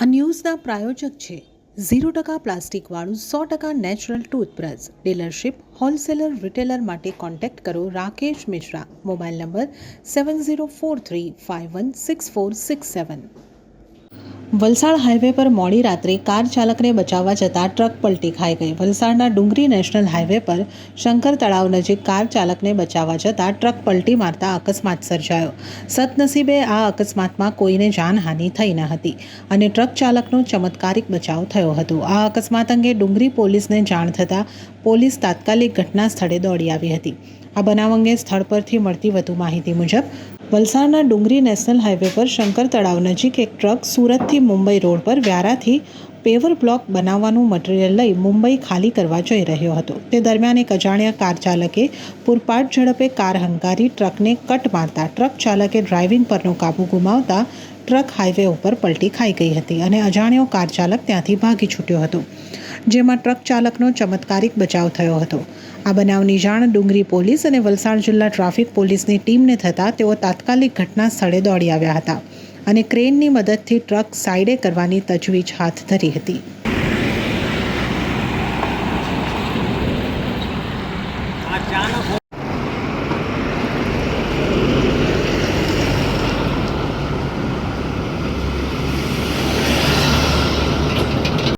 આ ન્યૂઝના પ્રાયોજક છે. ઝીરો ટકા પ્લાસ્ટિકવાળું સો ટકા natural toothbrush. Dealership, wholesaler, retailer માટે કોન્ટેક્ટ કરો Rakesh Mishra. Mobile number seven zero four three five one six four six seven. Valsad highway પર મોડી રાત્રે કાર ચાલકને બચાવવા જતાં ટ્રક પલટી ખાઈ ગઈ. વલસાડના ડુંગરી નેશનલ હાઈવે પર શંકર તળાવ નજીક કાર ચાલકને બચાવવા જતાં ટ્રક પલટી મારતા અકસ્માત સર્જાયો. સદનસીબે આ અકસ્માતમાં કોઈને જાનહાનિ થઈ ન હતી અને ટ્રક ચાલકનો ચમત્કારિક બચાવ થયો હતો. આ અકસ્માત અંગે ડુંગરી પોલીસને જાણ થતાં પોલીસ તાત્કાલિક ઘટના સ્થળે દોડી આવી હતી. આ બનાવ અંગે સ્થળ પરથી મળતી વધુ માહિતી મુજબ વલસાડના ડુંગરી નેશનલ હાઈવે પર શંકર તળાવ નજીક એક ટ્રક સુરતથી મુંબઈ રોડ પર વ્યારાથી પેવર બ્લોક બનાવવાનું મટીરિયલ લઈ મુંબઈ ખાલી કરવા જઈ રહ્યો હતો. તે દરમિયાન એક અજાણ્યા કાર ચાલકે પૂરપાટ ઝડપે કાર હંકારી ટ્રકને કટ મારતા ટ્રક ચાલકે ડ્રાઇવિંગ પરનો કાબુ ગુમાવતા ટ્રક હાઈવે ઉપર પલટી ખાઈ ગઈ હતી અને અજાણ્યો કાર ચાલક ત્યાંથી ભાગી છૂટ્યો હતો, જેમાં ટ્રક ચાલકનો ચમત્કારિક બચાવ થયો હતો. આ બનાવની જાણ ડુંગરી પોલીસ અને વલસાડ જિલ્લા ટ્રાફિક પોલીસની ટીમને થતાં તેઓ તાત્કાલિક ઘટના સ્થળે દોડી આવ્યા હતા અને ક્રેનની મદદથી ટ્રક સાઈડે કરવાની તજવીજ હાથ ધરી હતી. આ